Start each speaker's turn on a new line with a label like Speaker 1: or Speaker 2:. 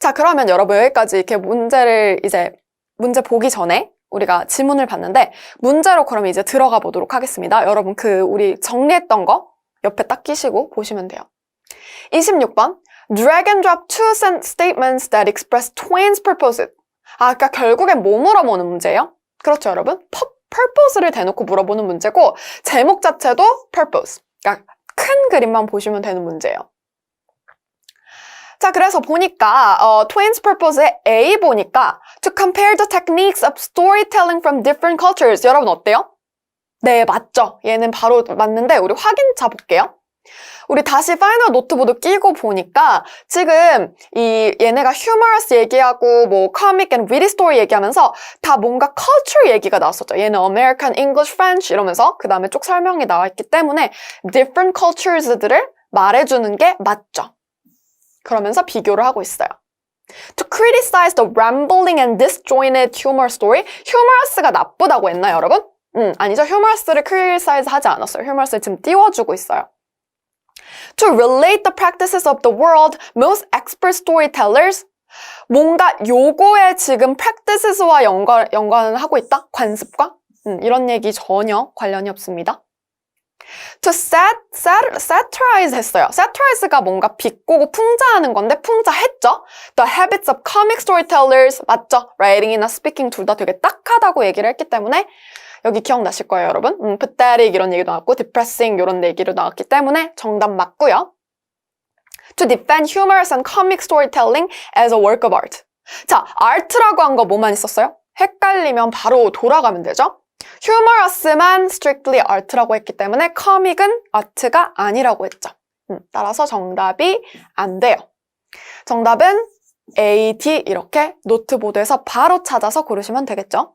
Speaker 1: 자, 그러면 여러분 여기까지 이렇게 문제를 이제 문제 보기 전에 우리가 지문을 봤는데 문제로 그럼 이제 들어가 보도록 하겠습니다. 여러분 그 우리 정리했던 거 옆에 딱 끼시고 보시면 돼요. 26번 Drag and drop two statements that express twins' purposes. 아, 그러니까 결국엔 뭐 물어보는 문제예요? 그렇죠, 여러분? 퍼, purpose를 대놓고 물어보는 문제고 제목 자체도 purpose. 그러니까 큰 그림만 보시면 되는 문제예요. 자, 그래서 보니까 어, twins purpose의 A 보니까 to compare the techniques of storytelling from different cultures. 여러분 어때요? 네, 맞죠. 얘는 바로 맞는데 우리 확인차 볼게요. 우리 다시 파이널 노트보드 끼고 보니까 지금 이 얘네가 humorous 얘기하고 뭐 comic and witty story 얘기하면서 다 뭔가 culture 얘기가 나왔었죠. 얘는 American, English, French 이러면서 그 다음에 쭉 설명이 나와 있기 때문에 different cultures들을 말해주는 게 맞죠. 그러면서 비교를 하고 있어요. To criticize the rambling and disjointed humor story. humorous가 나쁘다고 했나요, 여러분? 음, 아니죠. humorous를 criticize 하지 않았어요. humorous를 지금 띄워주고 있어요. To relate the practices of the world, most expert storytellers. 뭔가 요거에 지금 practices와 연관, 연관을 하고 있다? 관습과? 음, 이런 얘기 전혀 관련이 없습니다. To sat, sat, satirize 했어요. satirize가 뭔가 비꼬고 풍자하는 건데 풍자했죠? The habits of comic storytellers 맞죠? writing이나 speaking 둘 다 되게 딱하다고 얘기를 했기 때문에 여기 기억나실 거예요, 여러분. 음, pathetic 이런 얘기도 나왔고 depressing 이런 얘기도 나왔기 때문에 정답 맞고요. To defend humorous and comic storytelling as a work of art. 자, art라고 한 거 뭐만 있었어요? 헷갈리면 바로 돌아가면 되죠? Humorous만 strictly art라고 했기 때문에 comic은 art가 아니라고 했죠. 음, 따라서 정답이 안 돼요. 정답은 A, D 이렇게 노트보드에서 바로 찾아서 고르시면 되겠죠.